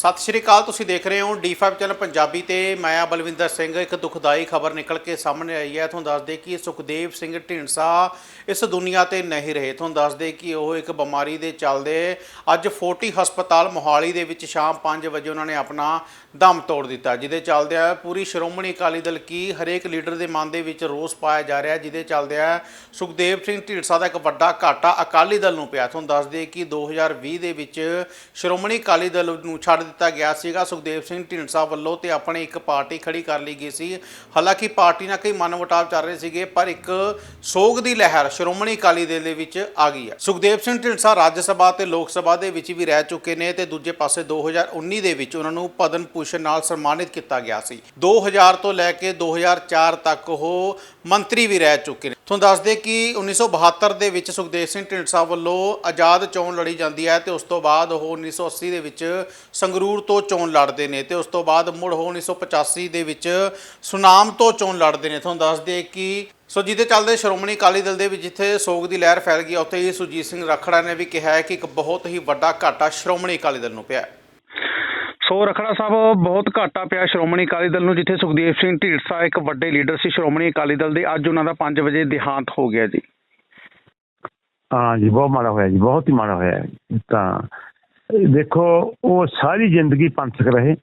ਸਤਿ ਸ਼੍ਰੀ ਅਕਾਲ, ਤੁਸੀਂ ਦੇਖ ਰਹੇ ਹੋ D5 ਚੈਨਲ ਪੰਜਾਬੀ ਤੇ ਮੈਂ ਆ ਬਲਵਿੰਦਰ ਸਿੰਘ। ਇੱਕ ਦੁਖਦਾਈ ਖਬਰ ਨਿਕਲ ਕੇ ਸਾਹਮਣੇ ਆਈ ਹੈ। ਤੁਹਾਨੂੰ ਦੱਸ ਦੇ ਕਿ ਸੁਖਦੇਵ ਸਿੰਘ ਢੀਂਡਸਾ ਇਸ ਦੁਨੀਆ ਤੇ ਨਹੀਂ ਰਹੇ। ਤੁਹਾਨੂੰ ਦੱਸ ਦੇ ਕਿ ਉਹ ਇੱਕ ਬਿਮਾਰੀ ਦੇ ਚੱਲਦੇ ਅੱਜ ਫੋਰਟੀ ਹਸਪਤਾਲ ਮੋਹਾਲੀ ਦੇ ਵਿੱਚ ਸ਼ਾਮ 5 ਵਜੇ ਉਹਨਾਂ ਨੇ ਆਪਣਾ ਦਮ ਤੋੜ ਦਿੱਤਾ, ਜਿਹਦੇ ਚੱਲਦਿਆਂ ਪੂਰੀ ਸ਼੍ਰੋਮਣੀ ਅਕਾਲੀ ਦਲ ਕੀ ਹਰੇਕ ਲੀਡਰ ਦੇ ਮਨ ਦੇ ਵਿੱਚ ਰੋਸ ਪਾਇਆ ਜਾ ਰਿਹਾ, ਜਿਹਦੇ ਚੱਲਦਿਆਂ ਸੁਖਦੇਵ ਸਿੰਘ ਢੀਂਡਸਾ ਦਾ ਇੱਕ ਵੱਡਾ ਘਾਟਾ ਅਕਾਲੀ ਦਲ ਨੂੰ ਪਿਆ। ਤੁਹਾਨੂੰ ਦੱਸ ਦੇ ਕਿ 2020 ਦੇ ਵਿੱਚ ਸ਼੍ਰੋਮਣੀ ਅਕਾਲੀ ਦਲ ਨੂੰ ਛੱਡ ਦਿੱਤਾ ਗਿਆ ਸੀਗਾ ਸੁਖਦੇਵ ਸਿੰਘ ਢੀਂਡਸਾ ਵੱਲੋਂ ਤੇ ਆਪਣੇ ਇੱਕ ਪਾਰਟੀ ਖੜੀ ਕਰ ਲਈ ਗਈ ਸੀ। ਹਾਲਾਂਕਿ ਪਾਰਟੀ ਨਾਲ ਕਈ ਮਨਮੁਟਾਵ ਚੱਲ ਰਹੇ ਸੀਗੇ, ਪਰ ਇੱਕ ਸੋਗ ਦੀ ਲਹਿਰ ਸ਼੍ਰੋਮਣੀ ਅਕਾਲੀ ਦਲ ਦੇ ਵਿੱਚ ਆ ਗਈ ਹੈ। ਸੁਖਦੇਵ ਸਿੰਘ ਢੀਂਡਸਾ ਰਾਜ ਸਭਾ ਤੇ ਲੋਕ ਸਭਾ ਦੇ ਵਿੱਚ ਵੀ ਰਹਿ ਚੁੱਕੇ ਨੇ ਤੇ ਦੂਜੇ ਪਾਸੇ 2019 ਦੇ ਵਿੱਚ ਉਹਨਾਂ ਨੂੰ ਪਦਮ ਭੂਸ਼ਣ ਨਾਲ ਸਨਮਾਨਿਤ ਕੀਤਾ ਗਿਆ ਸੀ। 2000 ਤੋਂ ਲੈ ਕੇ 2004 ਤੱਕ ਉਹ ਮੰਤਰੀ ਵੀ ਰਹਿ ਚੁੱਕੇ ਨੇ। ਤੁਹਾਨੂੰ ਦੱਸਦੇ ਕਿ 1972 ਦੇ ਵਿੱਚ ਸੁਖਦੇਵ ਸਿੰਘ ਢੀਂਡਸਾ ਵੱਲੋਂ ਆਜ਼ਾਦ ਚੋਣ ਲੜੀ ਜਾਂਦੀ ਹੈ ਤੇ ਉਸ ਤੋਂ ਬਾਅਦ ਉਹ 1980 ਦੇ ਵਿੱਚ ਸੰਗਰੂਰ ਤੋਂ ਚੋਣ ਲੜਦੇ ਨੇ ਤੇ ਉਸ ਤੋਂ ਬਾਅਦ ਮੁੜ ਉਹ 1985 ਦੇ ਵਿੱਚ ਸੁਨਾਮ ਤੋਂ ਚੋਣ ਲੜਦੇ ਨੇ। ਤੁਹਾਨੂੰ ਦੱਸਦੇ ਕਿ ਸੋ ਜਿਹਦੇ ਚੱਲਦੇ ਸ਼੍ਰੋਮਣੀ ਅਕਾਲੀ ਦਲ ਦੇ ਵਿੱਚ ਜਿੱਥੇ ਸੋਗ ਦੀ ਲਹਿਰ ਫੈਲ ਗਈ ਉੱਥੇ ਹੀ ਸੁਜੀਤ ਸਿੰਘ ਰਖੜਾ ਨੇ ਵੀ ਕਿਹਾ ਹੈ ਕਿ ਇੱਕ ਬਹੁਤ ਹੀ ਵੱਡਾ ਘਾਟਾ ਸ਼੍ਰੋਮਣੀ ਅਕਾਲੀ ਦਲ ਨੂੰ ਪਿਆ ਹੈ। ਸੋ ਰਖੜਾ ਸਾਹਿਬ ਬਹੁਤ ਘਾਟਾ ਪਿਆ ਸ਼੍ਰੋਮਣੀ ਅਕਾਲੀ ਦਲ ਨੂੰ ਜਿੱਥੇ ਸੁਖਦੇਵ ਸਿੰਘ ਢੀਂਡਸਾ ਇੱਕ ਵੱਡੇ ਲੀਡਰ ਸੀ ਸ਼੍ਰੋਮਣੀ ਅਕਾਲੀ ਦਲ ਦੇ ਅੱਜ ਉਹਨਾਂ ਦਾ 5 ਵਜੇ ਦੇਹਾਂਤ ਹੋ ਗਿਆ ਜੀ। ਹਾਂ ਜੀ ਬਹੁਤ ਮਾੜਾ ਹੋਇਆ ਜੀ ਬਹੁਤ ਹੀ ਮਾੜਾ ਹੋਇਆ। ਤਾਂ ਦੇਖੋ ਉਹ ਸਾਰੀ ਜ਼ਿੰਦਗੀ ਪੰਥਕ ਰਹੇ।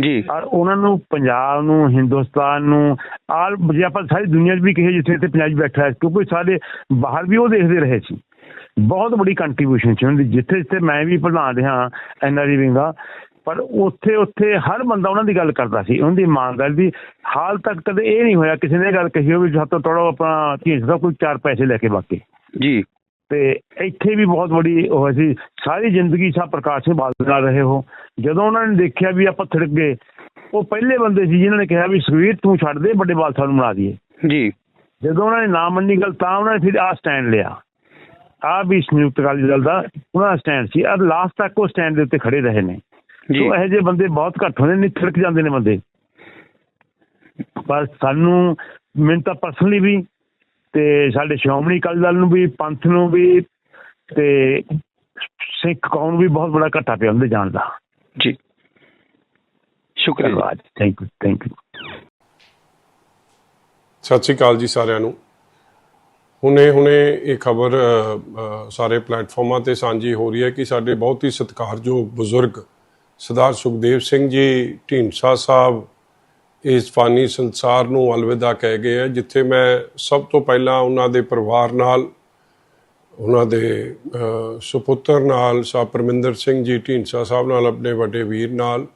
ਜੀ। ਔਰ ਉਹਨਾਂ ਨੂੰ ਪੰਜਾਬ ਨੂੰ ਹਿੰਦੁਸਤਾਨ ਨੂੰ ਆਲ ਜੇ ਆਪਾਂ ਸਾਰੀ ਦੁਨੀਆ 'ਚ ਵੀ ਕਹੀਏ ਜਿੱਥੇ ਇੱਥੇ ਪੰਜਾਬੀ ਬੈਠਾ ਹੈ ਕਿਉਂਕਿ ਸਾਡੇ ਬਾਹਰ ਵੀ ਉਹ ਦੇਖਦੇ ਰਹੇ ਸੀ। ਬਹੁਤ ਬੜੀ ਕੰਟਰੀਬਿਊਸ਼ਨ ਸੀ ਉਹਨਾਂ ਦੀ ਜਿੱਥੇ ਜਿੱਥੇ ਮੈਂ ਵੀ ਪ੍ਰਧਾਨ ਰਿਹਾ ਐਨਆਰਈ ਵਿੰਗਾ ਪਰ ਉੱਥੇ ਉੱਥੇ ਹਰ ਬੰਦਾ ਉਹਨਾਂ ਦੀ ਗੱਲ ਕਰਦਾ ਸੀ ਉਹਨਾਂ ਦੀ ਇਮਾਨਦਾਰੀ ਦੀ ਹਾਲ ਤੱਕ ਕਦੇ ਇਹ ਨਹੀਂ ਹੋਇਆ ਕਿਸੇ ਨੇ ਗੱਲ ਕਹੀ ਹੋਵੇ ਸਾਤੋਂ ਤੋੜੋ ਆਪਣਾ ਢੀਂਡ ਦਾ ਕੋਈ ਚਾਰ ਪੈਸੇ ਲੈ ਕੇ ਬਾਕੀ। ਜੀ। ਤੇ ਇੱਥੇ ਵੀ ਬਹੁਤ ਬੜੀ ਉਹ ਸੀ ਸਾਰੀ ਜ਼ਿੰਦਗੀ ਸਾ ਪ੍ਰਕਾਸ਼ ਸਿੰਘ ਬਾਦਲ ਨਾਲ ਰਹੇ ਹੋ। ਜਦੋਂ ਉਹਨਾਂ ਨੇ ਦੇਖਿਆ ਵੀ ਆਪਾਂ ਥੜਕ ਗਏ ਉਹ ਪਹਿਲੇ ਬੰਦੇ ਸੀ ਜਿਨ੍ਹਾਂ ਨੇ ਕਿਹਾ ਵੀ ਸੁਖਵੀਰ ਤੂੰ ਛੱਡ ਦੇ ਵੱਡੇ ਬਾਲ ਸਾਹਿਬ ਨੂੰ ਬਣਾ ਦਈਏ। ਜੀ। ਜਦੋਂ ਉਹਨਾਂ ਨੇ ਨਾ ਮੰਨੀ ਗੱਲ ਤਾਂ ਉਹਨਾਂ ਨੇ ਫਿਰ ਆਹ ਸਟੈਂਡ ਲਿਆ। ਆ ਵੀ ਸੰਯੁਕਤ ਅਕਾਲੀ ਦਲ ਦਾ ਉਹਨਾਂ ਦਾ ਸਟੈਂਡ ਸੀ। ਔਰ ਲਾਸਟ ਤੱਕ ਉਹ ਸਟੈਂਡ ਦੇ ਉੱਤੇ ਖੜੇ ਰਹੇ ਨੇ। ਸੋ ਇਹੋ ਜਿਹੇ ਬੰਦੇ ਬਹੁਤ ਘੱਟ ਹੁੰਦੇ ਨੇ ਥੜਕ ਜਾਂਦੇ ਨੇ ਬੰਦੇ। ਪਰ ਸਾਨੂੰ ਮੈਨੂੰ ਤਾਂ ਪਰਸਨਲੀ ਵੀ ਤੇ ਸਾਡੇ ਸ਼੍ਰੋਮਣੀ ਅਕਾਲੀ ਦਲ ਨੂੰ ਵੀ ਪੰਥ ਨੂੰ ਵੀ ਤੇ ਸਿੱਖ ਕੌਮ ਵੀ ਬਹੁਤ ਬੜਾ ਘਾਟਾ ਪਿਆ ਉਹਦੇ ਜਾਣ ਦਾ। ਜੀ। ਸ਼ੁਕਰੀਆ। ਜੀ। ਥੈਂਕ ਯੂ ਥੈਂਕ ਯੂ ਸਤਿ ਸ਼੍ਰੀ ਅਕਾਲ ਜੀ ਸਾਰਿਆਂ ਨੂੰ। ਹੁਣੇ ਹੁਣੇ ਇਹ ਖਬਰ ਸਾਰੇ ਪਲੇਟਫਾਰਮਾਂ ਤੇ ਸਾਂਝੀ ਹੋ ਰਹੀ ਹੈ ਕਿ ਸਾਡੇ ਬਹੁਤ ਹੀ ਸਤਿਕਾਰਯੋਗ ਬਜ਼ੁਰਗ ਸਰਦਾਰ ਸੁਖਦੇਵ ਸਿੰਘ ਜੀ ਢੀਂਡਸਾ ਸਾਹਿਬ ਇਸ ਫਾਨੀ ਸੰਸਾਰ ਨੂੰ ਅਲਵਿਦਾ ਕਹਿ ਗਏ ਹੈ ਜਿੱਥੇ ਮੈਂ ਸਭ ਤੋਂ ਪਹਿਲਾਂ ਉਹਨਾਂ ਦੇ ਪਰਿਵਾਰ ਨਾਲ ਉਹਨਾਂ ਦੇ ਅ, ਸੁਪੁੱਤਰ ਨਾਲ ਸਾਹਿਬ ਪਰਮਿੰਦਰ ਸਿੰਘ ਜੀ ਢੀਂਡਸਾ ਸਾਹਿਬ ਨਾਲ ਆਪਣੇ ਵੱਡੇ ਵੀਰ ਨਾਲ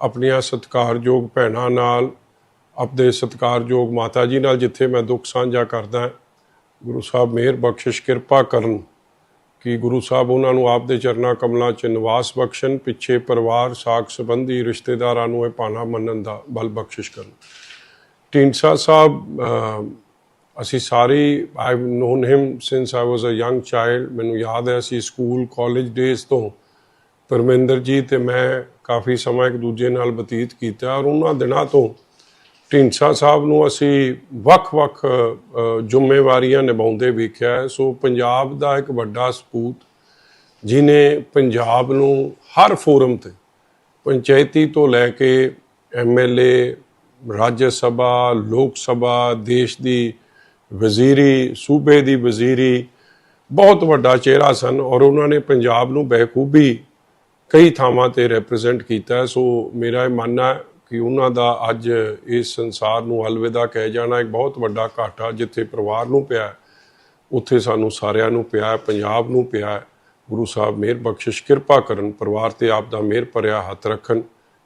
ਆਪਣੀਆਂ ਸਤਿਕਾਰਯੋਗ ਭੈਣਾਂ ਨਾਲ ਆਪਣੇ ਸਤਿਕਾਰਯੋਗ ਮਾਤਾ ਜੀ ਨਾਲ ਜਿੱਥੇ ਮੈਂ ਦੁੱਖ ਸਾਂਝਾ ਕਰਦਾ ਗੁਰੂ ਸਾਹਿਬ ਮਿਹਰ ਬਖਸ਼ਿਸ਼ ਕਿਰਪਾ ਕਰਨ ਕਿ ਗੁਰੂ ਸਾਹਿਬ ਉਹਨਾਂ ਨੂੰ ਆਪ ਦੇ ਚਰਨਾਂ ਕਮਲਾਂ 'ਚ ਨਿਵਾਸ ਬਖਸ਼ਣ, ਪਿੱਛੇ ਪਰਿਵਾਰ, ਸਾਖ ਸੰਬੰਧੀ ਰਿਸ਼ਤੇਦਾਰਾਂ ਨੂੰ ਇਹ ਪਾਣਾ ਮੰਨਣ ਦਾ ਬਲ ਬਖਸ਼ਿਸ਼ ਕਰਨ। ਢੀਂਡਸਾ ਸਾਹਿਬ ਅਸੀਂ ਸਾਰੇ I've known him since I was a young child ਮੈਨੂੰ ਯਾਦ ਹੈ ਅਸੀਂ ਸਕੂਲ ਕਾਲਜ ਡੇਜ਼ ਤੋਂ ਪਰਮਿੰਦਰ ਜੀ ਤੇ ਮੈਂ ਕਾਫੀ ਸਮਾਂ ਇੱਕ ਦੂਜੇ ਨਾਲ ਬਤੀਤ ਕੀਤਾ ਔਰ ਉਹਨਾਂ ਦਿਨਾਂ ਤੋਂ ਢੀਂਡਸਾ ਸਾਹਿਬ ਨੂੰ ਅਸੀਂ ਵੱਖ-ਵੱਖ ਅ, ਜ਼ਿੰਮੇਵਾਰੀਆਂ ਨਿਭਾਉਂਦੇ ਵੇਖਿਆ ਹੈ। ਸੋ ਪੰਜਾਬ ਦਾ ਇੱਕ ਵੱਡਾ ਸਪੂਤ ਜਿਨੇ ਪੰਜਾਬ ਨੂੰ ਹਰ ਫੋਰਮ ਤੇ ਪੰਚਾਇਤੀ ਤੋਂ ਲੈ ਕੇ ਐਮਐਲਏ ਰਾਜ ਸਭਾ ਲੋਕ ਸਭਾ ਦੇਸ਼ ਦੀ ਵਜ਼ੀਰੀ ਸੂਬੇ ਦੀ ਵਜ਼ੀਰੀ ਬਹੁਤ ਵੱਡਾ ਚਿਹਰਾ ਸਨ ਔਰ ਉਹਨਾਂ ਨੇ ਪੰਜਾਬ ਨੂੰ ਬਖੂਬੀ ਕਈ ਥਾਵਾਂ ਤੇ ਰਿਪਰੈਜ਼ੈਂਟ ਕੀਤਾ ਸੋ ਮੇਰਾ ਇਹ ਮੰਨਣਾ ਕਿ ਉਹਨਾਂ ਦਾ ਅੱਜ ਇਸ ਸੰਸਾਰ ਨੂੰ ਅਲਵਿਦਾ ਕਹਿ ਜਾਣਾ ਇੱਕ ਬਹੁਤ ਵੱਡਾ ਘਾਟਾ ਜਿੱਥੇ ਪਰਿਵਾਰ ਨੂੰ ਪਿਆ ਉੱਥੇ ਸਾਨੂੰ ਸਾਰਿਆਂ ਨੂੰ ਪਿਆ ਹੈ, ਪੰਜਾਬ ਨੂੰ ਪਿਆ ਹੈ। ਗੁਰੂ ਸਾਹਿਬ ਮਿਹਰ ਬਖਸ਼ਿਸ਼ ਕਿਰਪਾ ਕਰਨ ਪਰਿਵਾਰ ਤੇ ਆਪ ਦਾ ਮਿਹਰ ਭਰਿਆ ਹੱਥ ਰੱਖਣ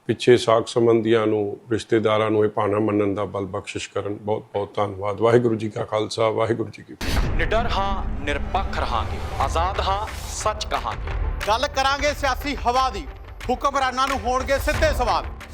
ਪਿੱਛੇ ਸਾਖ ਸੰਬੰਧੀਆਂ ਨੂੰ ਰਿਸ਼ਤੇਦਾਰਾਂ ਨੂੰ ਇਹ ਭਾਣਾ ਮੰਨਣ ਦਾ ਬਲ ਬਖਸ਼ਿਸ਼ ਕਰਨ। ਬਹੁਤ ਬਹੁਤ ਧੰਨਵਾਦ। ਵਾਹਿਗੁਰੂ ਜੀ ਕਾ ਖਾਲਸਾ ਵਾਹਿਗੁਰੂ ਜੀ ਕੀ ਫਤਿਹ। ਨਿਡਰ ਹਾਂ ਨਿਰਪੱਖ ਰਹਾਂਗੇ। ਆਜ਼ਾਦ ਹਾਂ ਸੱਚ ਕਹਾਂਗੇ। ਗੱਲ ਕਰਾਂਗੇ ਸਿਆਸੀ ਹਵਾ ਦੀ। ਹੁਕਮਰਾਨਾਂ ਨੂੰ ਹੋਣਗੇ ਸਿੱਧੇ ਸਵਾਲ।